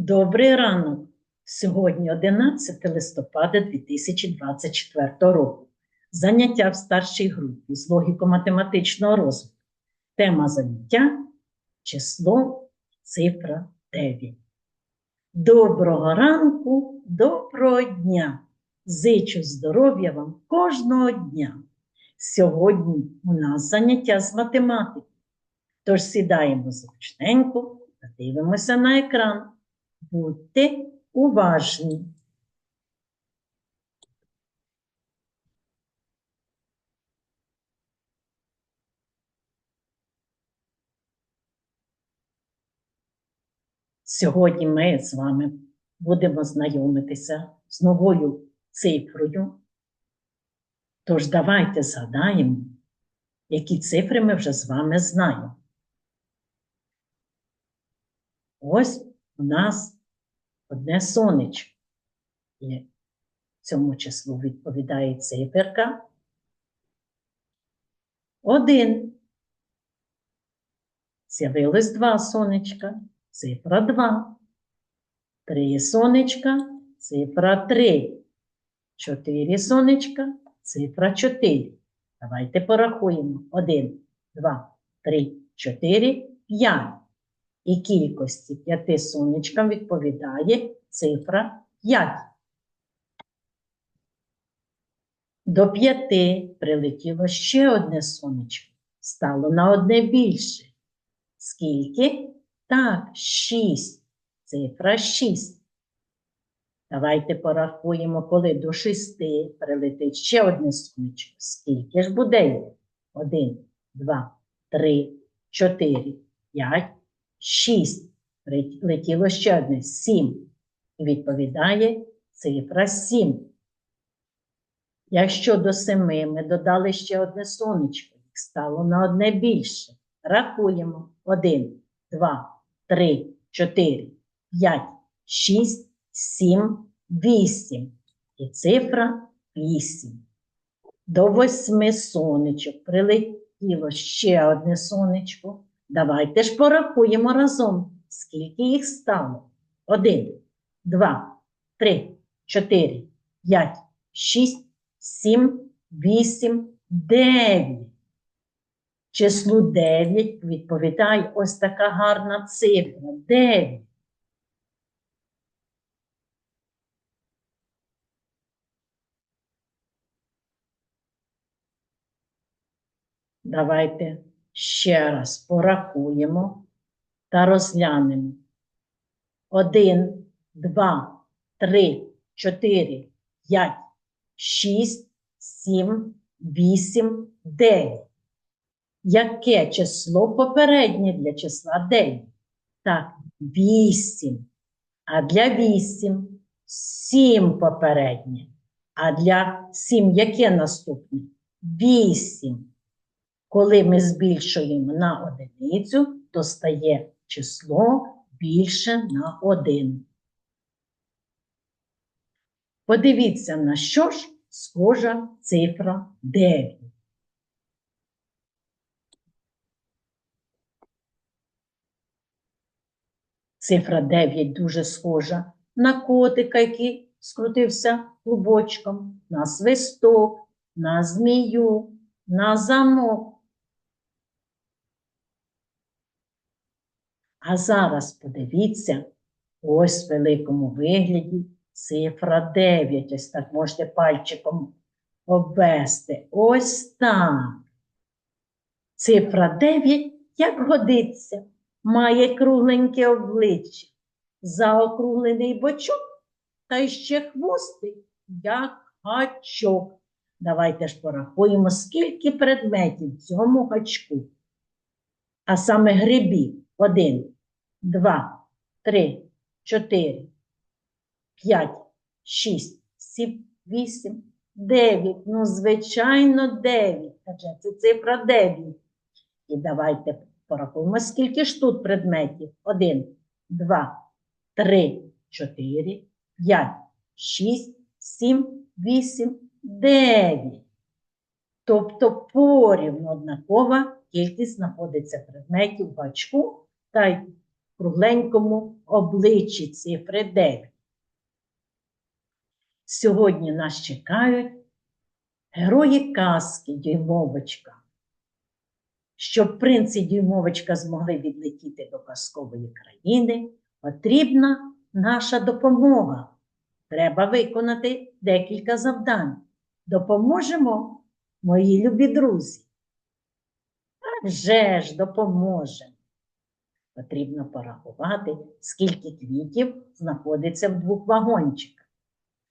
Добрий ранок! Сьогодні 11 листопада 2024 року. Заняття в старшій групі з логіко-математичного розвитку. Тема заняття число, цифра 9. Доброго ранку, доброго дня! Зичу здоров'я вам кожного дня. Сьогодні у нас заняття з математики. Тож сідаємо зручненько та дивимося на екран. Будьте уважні. Сьогодні ми з вами будемо знайомитися з новою цифрою. Тож давайте згадаємо, які цифри ми вже з вами знаємо. Ось у нас одне сонечко. І цьому числу відповідає циферка. Один. З'явилось два сонечка, цифра два. Три сонечка, цифра три. Чотири сонечка, цифра чотири. Давайте порахуємо. Один, два, три, чотири, п'ять. І кількості п'яти сонечкам відповідає цифра 5. До п'яти прилетіло ще одне сонечко. Стало на одне більше. Скільки? Так, 6. Цифра 6. Давайте порахуємо, коли до 6 прилетить ще одне сонечко. Скільки ж буде їх? 1, 2, 3, 4, 5. Шість. Летіло ще одне сім. Відповідає цифра сім. Якщо до семи ми додали ще одне сонечко, їх стало на одне більше. Рахуємо. Один, два, три, чотири, п'ять, шість, сім, вісім. І цифра вісім. До восьми сонечок прилетіло ще одне сонечко. Давайте ж порахуємо разом, скільки їх стало. Один, два, три, чотири, п'ять, шість, сім, вісім, дев'ять. Числу дев'ять відповідає ось така гарна цифра. Дев'ять. Давайте ще раз порахуємо та розглянемо. Один, два, три, чотири, п'ять, шість, сім, вісім, дев'ять. Яке число попереднє для числа 9? Так, 8. А для 8 7 попереднє. А для 7 яке наступне? 8. Коли ми збільшуємо на одиницю, то стає число більше на 1. Подивіться, на що ж схожа цифра 9. Цифра 9 дуже схожа на котика, який скрутився клубочком, на свисток, на змію, на замок. А зараз подивіться, ось в великому вигляді цифра 9. Ось так можете пальчиком обвести. Ось так. Цифра 9, як годиться, має кругленьке обличчя, заокруглений бочок та ще хвостик, як гачок. Давайте ж порахуємо, скільки предметів в цьому гачку. А саме грибів. Один, два, три, чотири, п'ять, шість, сім, вісім, дев'ять. Ну, звичайно, дев'ять. Адже це цифра дев'ять. І давайте порахуємо, скільки ж тут предметів. Один, два, три, чотири, п'ять, шість, сім, вісім, дев'ять. Тобто порівну однакова кількість знаходиться предметів в бачку та й кругленькому обличчі цифри 9. Сьогодні нас чекають герої казки Дюймовочка. Щоб принц і Дюймовочка змогли відлетіти до казкової країни, потрібна наша допомога. Треба виконати декілька завдань. Допоможемо, мої любі друзі. А вже ж допоможемо. Потрібно порахувати, скільки квітів знаходиться в двох вагончиках.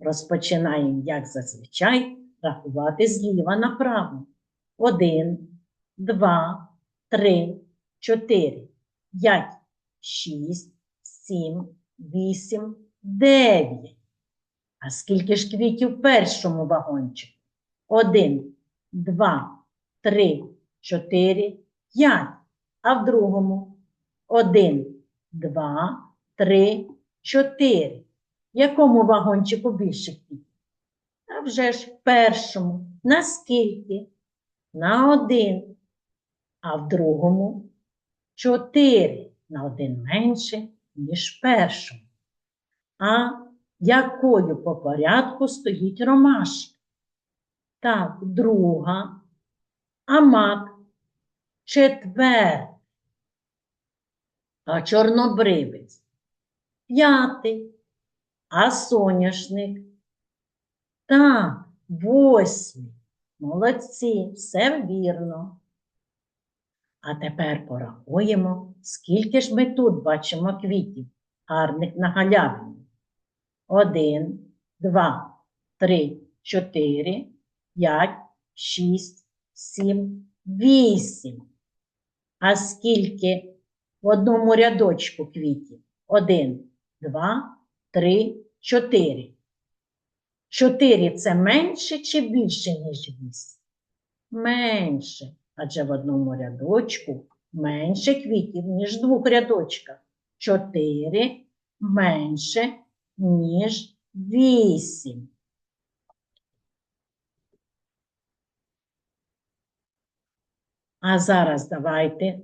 Розпочинаємо, як зазвичай, рахувати зліва направо. Один, два, три, чотири, п'ять, шість, сім, вісім, дев'ять. А скільки ж квітів в першому вагончику? Один, два, три, чотири, п'ять. А в другому? Один, два, три, чотири. Якому вагончику більше квітів? А вже ж першому. На скільки? На один. А в другому чотири. На один менше, ніж першому. А якою по порядку стоїть ромашка? Так, друга, а мак четвер, а чорнобривець п'ятий, а соняшник так, восьмий. Молодці, все вірно. А тепер порахуємо, скільки ж ми тут бачимо квітів, гарних на галявині. Один, два, три, чотири, п'ять, шість, сім, вісім. А скільки в одному рядочку квітів? Один, два, три, чотири. Чотири це менше чи більше, ніж вісім? Менше. Адже в одному рядочку менше квітів, ніж в двох рядочках. Чотири менше, ніж вісім. А зараз давайте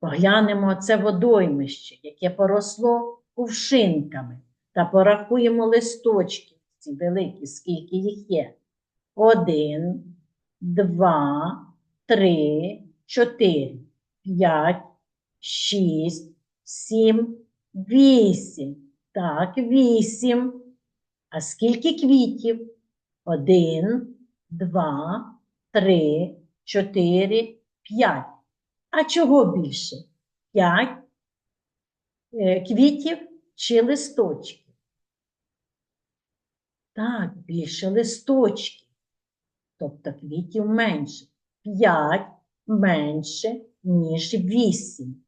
поглянемо це водоймище, яке поросло кувшинками, та порахуємо листочки, ці великі, скільки їх є. Один, два, три, чотири, п'ять, шість, сім, вісім. Так, вісім. А скільки квітів? Один, два, три, чотири, п'ять. А чого більше? П'ять е, квітів чи листочків? Так, більше листочків. Тобто квітів менше. П'ять менше, ніж вісім.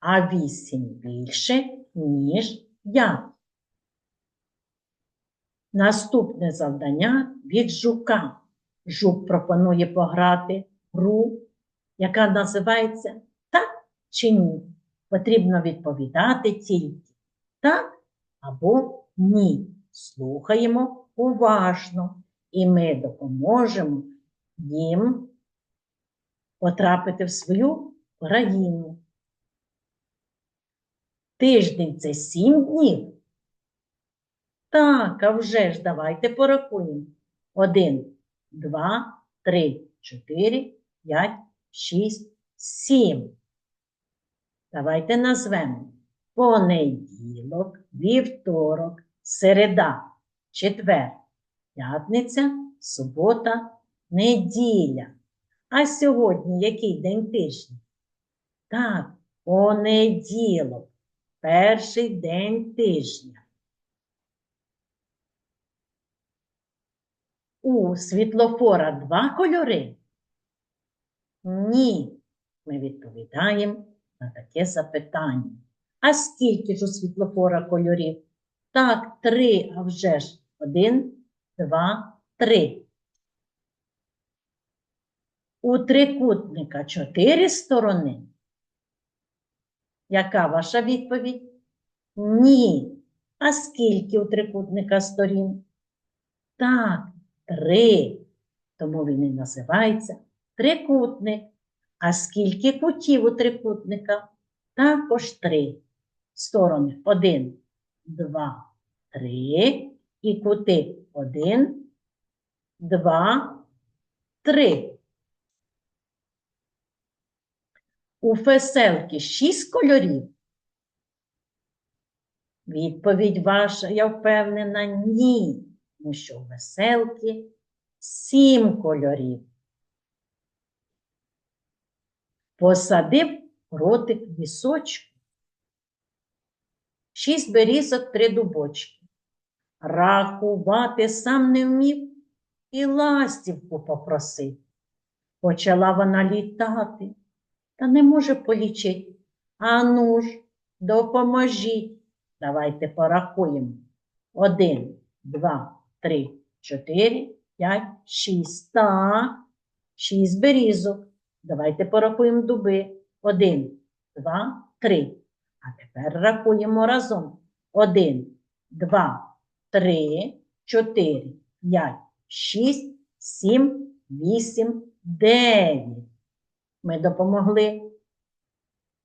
А вісім більше, ніж п'ять. Наступне завдання від жука. Жук пропонує пограти гру, яка називається так чи ні. Потрібно відповідати тільки так або ні. Слухаємо уважно, і ми допоможемо їм потрапити в свою країну. Тиждень це сім днів. Так, а вже ж давайте порахуємо. Один, два, три, чотири, п'ять, шість, сім. Давайте назвемо понеділок, вівторок, середа, четвер, п'ятниця, субота, неділя. А сьогодні який день тижня? Так, понеділок, перший день тижня. У світлофора два кольори? Ні. Ми відповідаємо на таке запитання. А скільки ж у світлофора кольорів? Так, три, а вже ж. Один, два, три. У трикутника чотири сторони. Яка ваша відповідь? Ні. А скільки у трикутника сторін? Так, три. Тому він і називається трикутник. А скільки кутів у трикутника? також три. Сторони один, два, три. І кути один, два, три. У феселки шість кольорів. Відповідь ваша, я впевнена, ні. Тому що у веселки сім кольорів. Посадив ротик в вісочку. Шість берізок, три дубочки. Рахувати сам не вмів і ластівку попросив. Почала вона літати, та не може полічити. Ану ж, допоможіть. Давайте порахуємо. Один, два, три, чотири, п'ять, шість. Так, шість берізок. Давайте порахуємо дуби. Один, два, три. А тепер рахуємо разом. Один, два, три, чотири, п'ять, шість, сім, вісім, дев'ять. Ми допомогли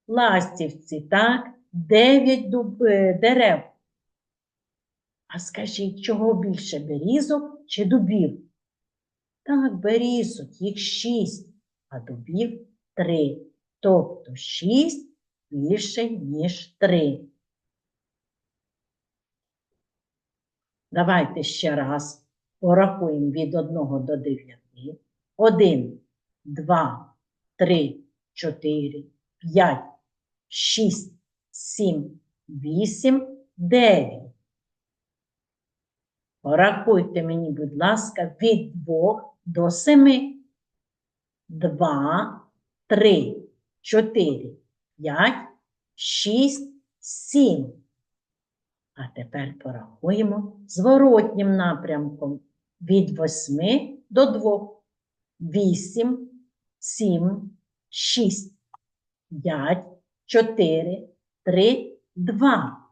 ластівці, так? Дев'ять дуб... е, дерев. А скажіть, чого більше берізок чи дубів? Так, берізок, їх шість, а дубів три. Тобто шість більше, ніж три. Давайте ще раз порахуємо від 1 до 9. 1, 2, 3, 4, 5, 6, 7, 8, 9. Порахуйте мені, будь ласка, від 2 до 7. 2, 3, 4, 5, 6, 7. А тепер порахуємо зворотнім напрямком від 8 до 2. 8, 7, 6, 5, 4, 3, 2.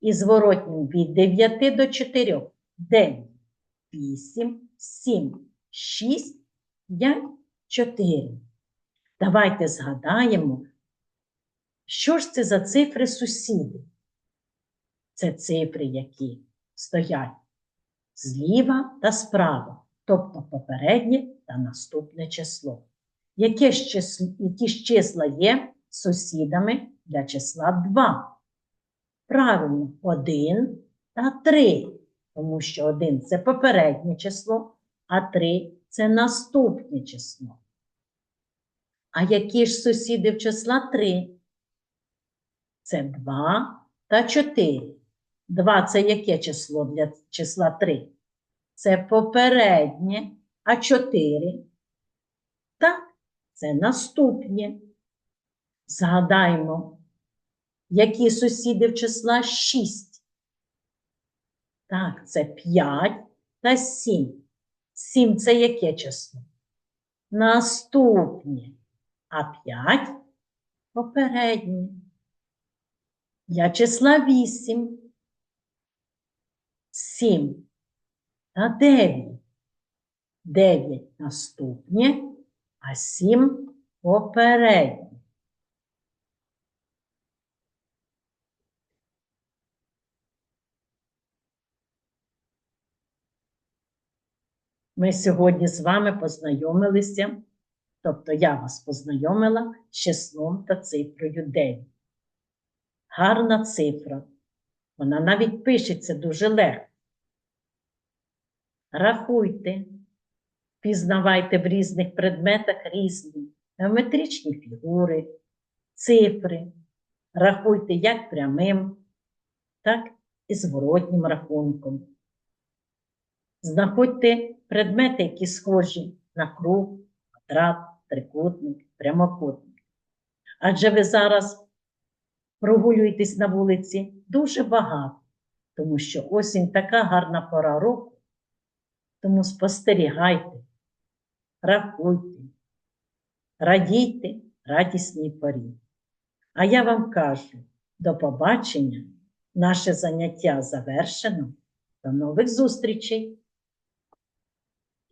І зворотнім від 9 до 4. 9, 8, 7, 6, 5, 4. Давайте згадаємо, що ж це за цифри сусіди? Це цифри, які стоять зліва та справа, тобто попереднє та наступне число. Яке ж число, які ж числа є сусідами для числа 2? Правильно, 1 та 3, тому що 1 це попереднє число, а 3 це наступне число. А які ж сусіди в числа 3? Це 2 та 4. 2 це яке число для числа 3? Це попереднє, а 4. Так, це наступнє. Згадаємо, які сусіди в числа 6. Так, це 5 та 7. 7 це яке число? Наступнє. А 5 попереднє. Для числа 8. 7 та 9. 9 наступнє, а 7 попереднє. Ми сьогодні з вами познайомилися, тобто я вас познайомила з числом та цифрою 9. Гарна цифра. Вона навіть пишеться дуже легко. Рахуйте, пізнавайте в різних предметах різні геометричні фігури, цифри. Рахуйте як прямим, так і зворотнім рахунком. Знаходьте предмети, які схожі на круг, квадрат, трикутник, прямокутник. Адже ви зараз прогулюєтесь на вулиці дуже багато, тому що осінь така гарна пора року. Тому спостерігайте, рахуйте, радійте радісній порі. А я вам кажу до побачення, наше заняття завершено. До нових зустрічей!